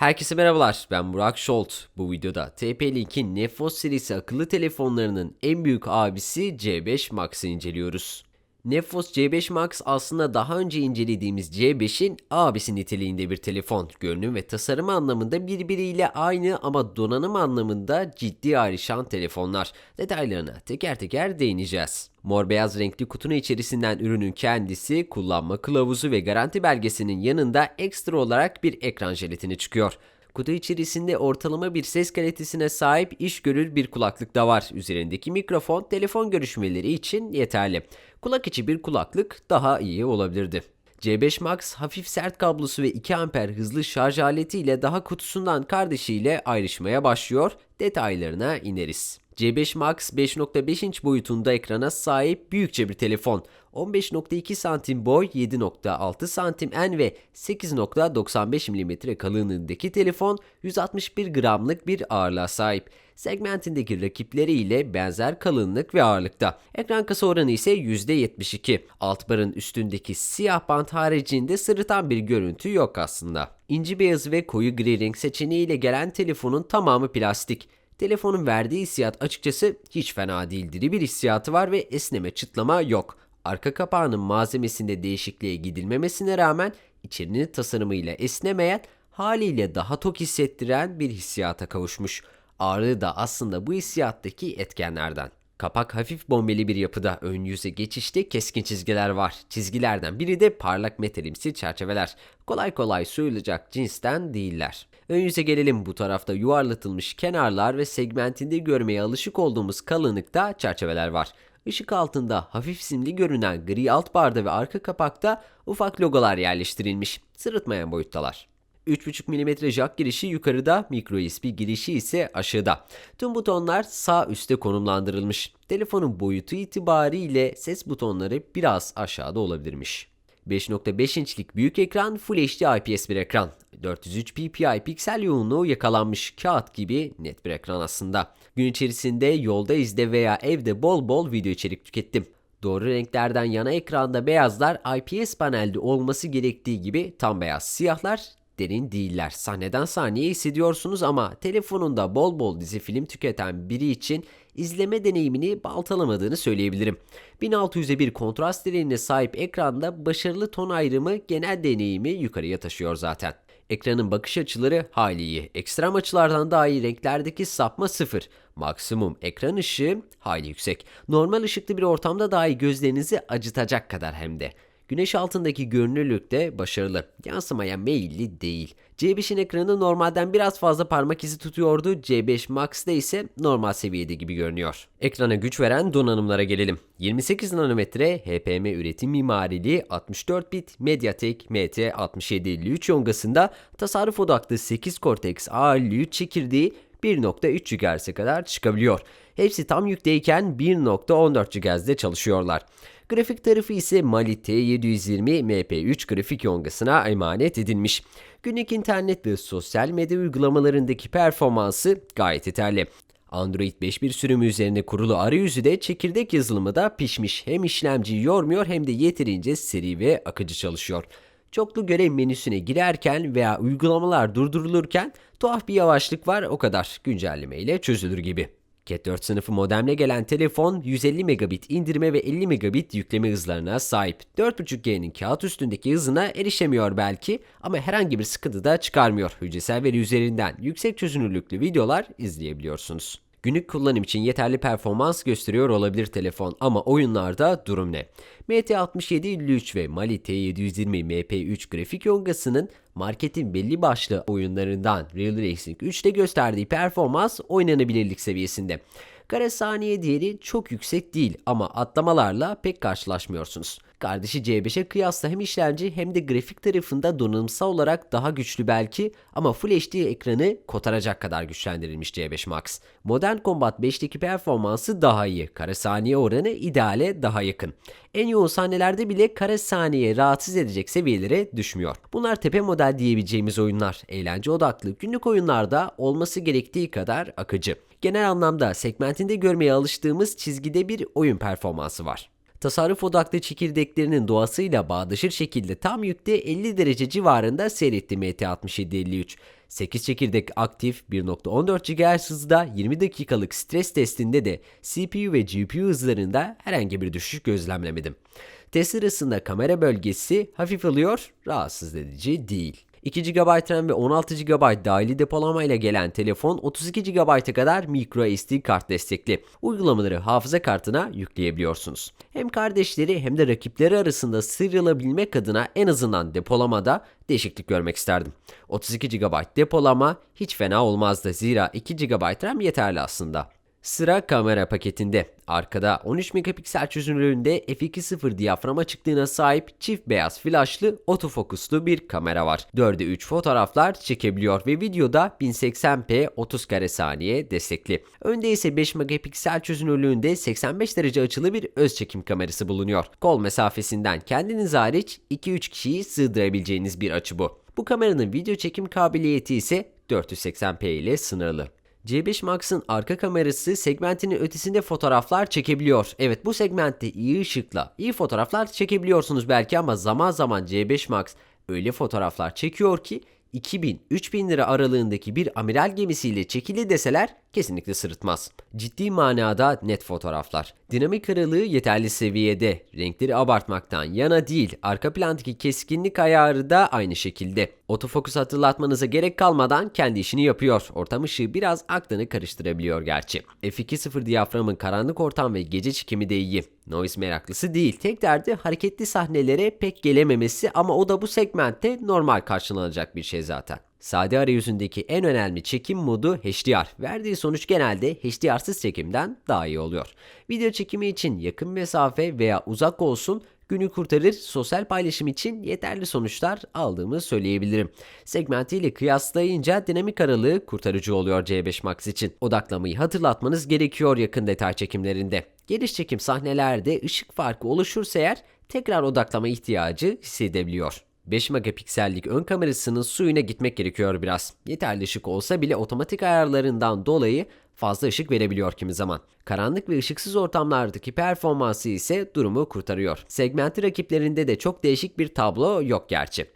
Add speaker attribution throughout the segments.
Speaker 1: Herkese merhabalar, ben Burak Şolt. Bu videoda TP-Link'in Nefos serisi akıllı telefonlarının en büyük abisi C5 Max'ı inceliyoruz. Nefos C5 Max aslında daha önce incelediğimiz C5'in abisi niteliğinde bir telefon. Görünüm ve tasarım anlamında birbiriyle aynı ama donanım anlamında ciddi ayrışan telefonlar. Detaylarına teker teker değineceğiz. Mor beyaz renkli kutunun içerisinden ürünün kendisi, kullanma kılavuzu ve garanti belgesinin yanında ekstra olarak bir ekran jelatini çıkıyor. Kutu içerisinde ortalama bir ses kalitesine sahip iş görür bir kulaklık da var. Üzerindeki mikrofon telefon görüşmeleri için yeterli. Kulak içi bir kulaklık daha iyi olabilirdi. C5 Max hafif sert kablosu ve 2 amper hızlı şarj aletiyle daha kutusundan kardeşiyle ayrışmaya başlıyor. Detaylarına ineriz. C5 Max 5.5 inç boyutunda ekrana sahip büyükçe bir telefon. 15.2 santim boy, 7.6 santim en ve 8.95 mm kalınlığındaki telefon 161 gramlık bir ağırlığa sahip. Segmentindeki rakipleriyle benzer kalınlık ve ağırlıkta. Ekran kasa oranı ise %72. Alt barın üstündeki siyah bant haricinde sırıtan bir görüntü yok aslında. İnci beyazı ve koyu gri renk seçeneğiyle gelen telefonun tamamı plastik. Telefonun verdiği hissiyat açıkçası hiç fena değil. Diri bir hissiyatı var ve esneme çıtlama yok. Arka kapağının malzemesinde değişikliğe gidilmemesine rağmen içerinin tasarımıyla esnemeyen, haliyle daha tok hissettiren bir hissiyata kavuşmuş. Ağırlığı da aslında bu hissiyattaki etkenlerden. Kapak hafif bombeli bir yapıda ön yüze geçişte keskin çizgiler var. Çizgilerden biri de parlak metalimsi çerçeveler. Kolay kolay soyulacak cinsten değiller. Ön yüze gelelim bu tarafta yuvarlatılmış kenarlar ve segmentinde görmeye alışık olduğumuz kalınlıkta çerçeveler var. Işık altında hafif simli görünen gri alt barda ve arka kapakta ufak logolar yerleştirilmiş. Sırıtmayan boyuttalar. 3.5 mm jack girişi yukarıda, micro USB girişi ise aşağıda. Tüm butonlar sağ üstte konumlandırılmış. Telefonun boyutu itibariyle ses butonları biraz aşağıda olabilirmiş. 5.5 inçlik büyük ekran Full HD IPS bir ekran. 403 ppi piksel yoğunluğu yakalanmış kağıt gibi net bir ekran aslında. Gün içerisinde yolda izde veya evde bol bol video içerik tükettim. Doğru renklerden yana ekranda beyazlar IPS panelde olması gerektiği gibi tam beyaz siyahlar derin değiller. Sahneden sahneye hissediyorsunuz ama telefonunda bol bol dizi film tüketen biri için izleme deneyimini baltalamadığını söyleyebilirim. 1600'e bir kontrast değerine sahip ekranda başarılı ton ayrımı genel deneyimi yukarıya taşıyor zaten. Ekranın bakış açıları hali iyi. Ekstrem açılardan daha iyi renklerdeki sapma sıfır. Maksimum ekran ışığı hayli yüksek. Normal ışıklı bir ortamda dahi gözlerinizi acıtacak kadar hem de. Güneş altındaki görünürlük de başarılı. Yansımaya meyilli değil. C5'in ekranı normalden biraz fazla parmak izi tutuyordu. C5 Max'te ise normal seviyede gibi görünüyor. Ekrana güç veren donanımlara gelelim. 28 nanometre HPM üretim mimarili 64 bit MediaTek MT6753 yongasında tasarruf odaklı 8 Cortex A53 çekirdeği 1.3 GHz'e kadar çıkabiliyor. Hepsi tam yükteyken 1.14 GHz'de çalışıyorlar. Grafik tarafı ise Mali T720 MP3 grafik yongasına emanet edilmiş. Günlük internet ve sosyal medya uygulamalarındaki performansı gayet yeterli. Android 5.1 sürümü üzerine kurulu arayüzü de çekirdek yazılımı da pişmiş. Hem işlemciyi yormuyor hem de yeterince seri ve akıcı çalışıyor. Çoklu görev menüsüne girerken veya uygulamalar durdurulurken tuhaf bir yavaşlık var o kadar güncelleme ile çözülür gibi. Cat 4 sınıfı modemle gelen telefon 150 megabit indirme ve 50 megabit yükleme hızlarına sahip. 4.5G'nin kağıt üstündeki hızına erişemiyor belki ama herhangi bir sıkıntı da çıkarmıyor. Hücresel veri üzerinden yüksek çözünürlüklü videolar izleyebiliyorsunuz. Günlük kullanım için yeterli performans gösteriyor olabilir telefon ama oyunlarda durum ne? MT6753 ve Mali T720 MP3 grafik yongasının marketin belli başlı oyunlarından Real Racing 3'te gösterdiği performans oynanabilirlik seviyesinde. Kare saniye değeri çok yüksek değil ama atlamalarla pek karşılaşmıyorsunuz. Kardeşi C5'e kıyasla hem işlemci hem de grafik tarafında donanımsal olarak daha güçlü belki ama Full HD ekranı kotaracak kadar güçlendirilmiş C5 Max. Modern Combat 5'teki performansı daha iyi. Kare saniye oranı ideale daha yakın. En yoğun sahnelerde bile kare saniye rahatsız edecek seviyelere düşmüyor. Bunlar tepe model diyebileceğimiz oyunlar. Eğlence odaklı günlük oyunlarda olması gerektiği kadar akıcı. Genel anlamda segmentinde görmeye alıştığımız çizgide bir oyun performansı var tasarruf odaklı çekirdeklerinin doğasıyla bağdaşır şekilde tam yükte 50 derece civarında seyretti MT6753. 8 çekirdek aktif 1.14 GHz hızda 20 dakikalık stres testinde de CPU ve GPU hızlarında herhangi bir düşüş gözlemlemedim. Test sırasında kamera bölgesi hafif alıyor, rahatsız edici değil. 2 GB RAM ve 16 GB dahili depolama ile gelen telefon 32 GB'a kadar micro SD kart destekli. Uygulamaları hafıza kartına yükleyebiliyorsunuz. Hem kardeşleri hem de rakipleri arasında sıyrılabilmek adına en azından depolamada değişiklik görmek isterdim. 32 GB depolama hiç fena olmazdı zira 2 GB RAM yeterli aslında. Sıra kamera paketinde. Arkada 13 megapiksel çözünürlüğünde f2.0 diyafram açıklığına sahip çift beyaz flaşlı otofokuslu bir kamera var. 4'e 3 fotoğraflar çekebiliyor ve videoda 1080p 30 kare saniye destekli. Önde ise 5 megapiksel çözünürlüğünde 85 derece açılı bir öz çekim kamerası bulunuyor. Kol mesafesinden kendiniz hariç 2-3 kişiyi sığdırabileceğiniz bir açı bu. Bu kameranın video çekim kabiliyeti ise 480p ile sınırlı. C5 Max'ın arka kamerası segmentinin ötesinde fotoğraflar çekebiliyor. Evet bu segmentte iyi ışıkla iyi fotoğraflar çekebiliyorsunuz belki ama zaman zaman C5 Max öyle fotoğraflar çekiyor ki 2000-3000 lira aralığındaki bir amiral gemisiyle çekili deseler kesinlikle sırıtmaz. Ciddi manada net fotoğraflar. Dinamik aralığı yeterli seviyede. Renkleri abartmaktan yana değil. Arka plandaki keskinlik ayarı da aynı şekilde. Otofokus hatırlatmanıza gerek kalmadan kendi işini yapıyor. Ortam ışığı biraz aklını karıştırabiliyor gerçi. F2.0 diyaframın karanlık ortam ve gece çekimi de iyi. Noise meraklısı değil. Tek derdi hareketli sahnelere pek gelememesi ama o da bu segmentte normal karşılanacak bir şey zaten. Sade arayüzündeki en önemli çekim modu HDR. Verdiği sonuç genelde HDR'sız çekimden daha iyi oluyor. Video çekimi için yakın mesafe veya uzak olsun günü kurtarır, sosyal paylaşım için yeterli sonuçlar aldığımı söyleyebilirim. Segmentiyle kıyaslayınca dinamik aralığı kurtarıcı oluyor C5 Max için. Odaklamayı hatırlatmanız gerekiyor yakın detay çekimlerinde. Geniş çekim sahnelerde ışık farkı oluşursa eğer tekrar odaklama ihtiyacı hissedebiliyor. 5 megapiksellik ön kamerasının suyuna gitmek gerekiyor biraz. Yeterli ışık olsa bile otomatik ayarlarından dolayı fazla ışık verebiliyor kimi zaman. Karanlık ve ışıksız ortamlardaki performansı ise durumu kurtarıyor. Segmenti rakiplerinde de çok değişik bir tablo yok gerçi.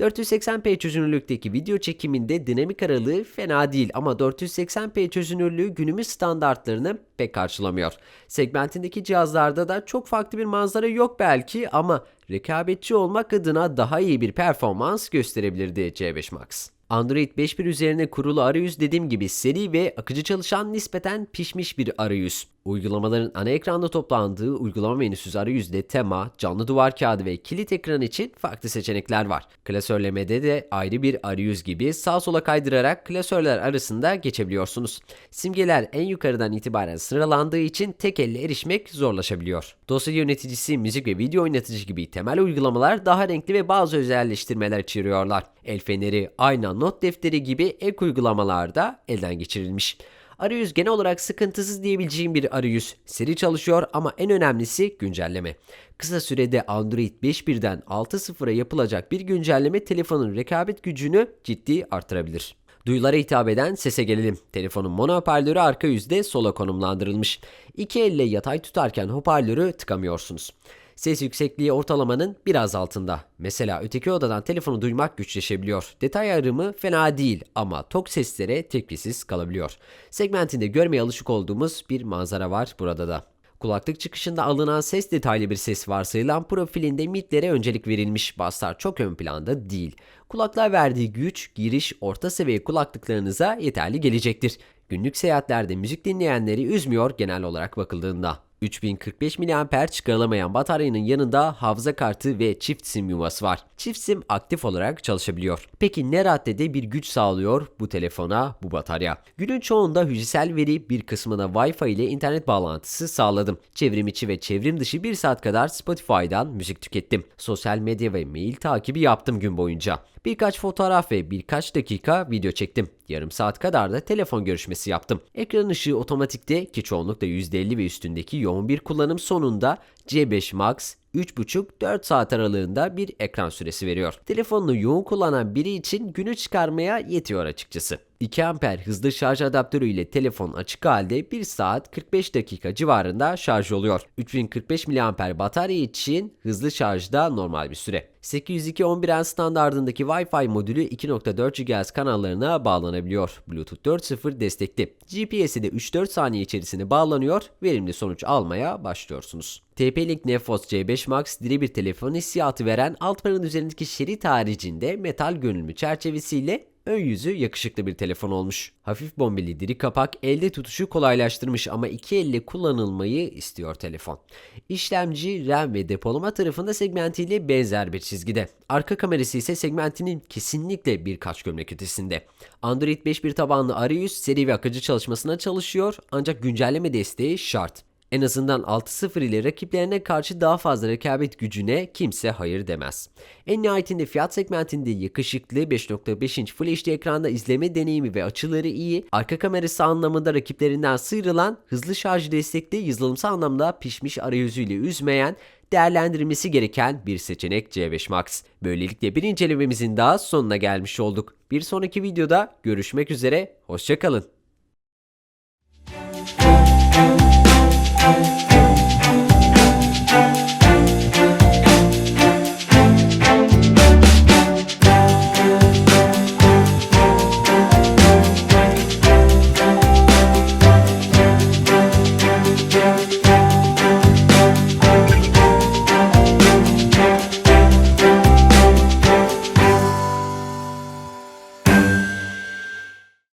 Speaker 1: 480p çözünürlükteki video çekiminde dinamik aralığı fena değil ama 480p çözünürlüğü günümüz standartlarını pek karşılamıyor. Segmentindeki cihazlarda da çok farklı bir manzara yok belki ama rekabetçi olmak adına daha iyi bir performans gösterebilirdi C5 Max. Android 5.1 üzerine kurulu arayüz dediğim gibi seri ve akıcı çalışan nispeten pişmiş bir arayüz. Uygulamaların ana ekranda toplandığı uygulama menüsüz arayüzde tema, canlı duvar kağıdı ve kilit ekran için farklı seçenekler var. Klasörlemede de ayrı bir arayüz gibi sağ sola kaydırarak klasörler arasında geçebiliyorsunuz. Simgeler en yukarıdan itibaren sıralandığı için tek elle erişmek zorlaşabiliyor. Dosya yöneticisi, müzik ve video oynatıcı gibi temel uygulamalar daha renkli ve bazı özelleştirmeler içeriyorlar. El feneri, ayna, not defteri gibi ek uygulamalarda elden geçirilmiş. Arayüz genel olarak sıkıntısız diyebileceğim bir arayüz. Seri çalışıyor ama en önemlisi güncelleme. Kısa sürede Android 5.1'den 6.0'a yapılacak bir güncelleme telefonun rekabet gücünü ciddi artırabilir. Duyulara hitap eden sese gelelim. Telefonun mono hoparlörü arka yüzde sola konumlandırılmış. İki elle yatay tutarken hoparlörü tıkamıyorsunuz. Ses yüksekliği ortalamanın biraz altında. Mesela öteki odadan telefonu duymak güçleşebiliyor. Detay ayarımı fena değil ama tok seslere tepkisiz kalabiliyor. Segmentinde görmeye alışık olduğumuz bir manzara var burada da. Kulaklık çıkışında alınan ses detaylı bir ses varsayılan profilinde midlere öncelik verilmiş. Basslar çok ön planda değil. Kulaklığa verdiği güç, giriş, orta seviye kulaklıklarınıza yeterli gelecektir. Günlük seyahatlerde müzik dinleyenleri üzmüyor genel olarak bakıldığında. 3045 mAh çıkarılamayan bataryanın yanında hafıza kartı ve çift sim yuvası var. Çift sim aktif olarak çalışabiliyor. Peki ne raddede bir güç sağlıyor bu telefona bu batarya? Günün çoğunda hücresel veri bir kısmına Wi-Fi ile internet bağlantısı sağladım. Çevrim içi ve çevrim dışı bir saat kadar Spotify'dan müzik tükettim. Sosyal medya ve mail takibi yaptım gün boyunca. Birkaç fotoğraf ve birkaç dakika video çektim. Yarım saat kadar da telefon görüşmesi yaptım. Ekran ışığı otomatikte ki çoğunlukla %50 ve üstündeki yoğun bir kullanım sonunda C5 Max 3,5-4 saat aralığında bir ekran süresi veriyor. Telefonunu yoğun kullanan biri için günü çıkarmaya yetiyor açıkçası. 2 amper hızlı şarj adaptörü ile telefon açık halde 1 saat 45 dakika civarında şarj oluyor. 3045 mAh batarya için hızlı şarjda normal bir süre. 802.11n standardındaki Wi-Fi modülü 2.4 GHz kanallarına bağlanabiliyor. Bluetooth 4.0 destekli. GPS'e de 3-4 saniye içerisinde bağlanıyor, verimli sonuç almaya başlıyorsunuz. TP-Link Nefos C5 Max diri bir telefon hissiyatı veren alt panelin üzerindeki şerit haricinde metal görünümü çerçevesiyle ön yüzü yakışıklı bir telefon olmuş. Hafif bombeli diri kapak elde tutuşu kolaylaştırmış ama iki elle kullanılmayı istiyor telefon. İşlemci, RAM ve depolama tarafında segmentiyle benzer bir çizgide. Arka kamerası ise segmentinin kesinlikle birkaç gömlek ötesinde. Android 5.1 tabanlı arayüz seri ve akıcı çalışmasına çalışıyor ancak güncelleme desteği şart. En azından 6.0 ile rakiplerine karşı daha fazla rekabet gücüne kimse hayır demez. En nihayetinde fiyat segmentinde yakışıklı 5.5 inç HD ekranda izleme deneyimi ve açıları iyi, arka kamerası anlamında rakiplerinden sıyrılan, hızlı şarj destekli, yazılımsal anlamda pişmiş arayüzüyle üzmeyen, değerlendirilmesi gereken bir seçenek C5 Max. Böylelikle bir incelememizin daha sonuna gelmiş olduk. Bir sonraki videoda görüşmek üzere, hoşçakalın.
Speaker 2: Thank you.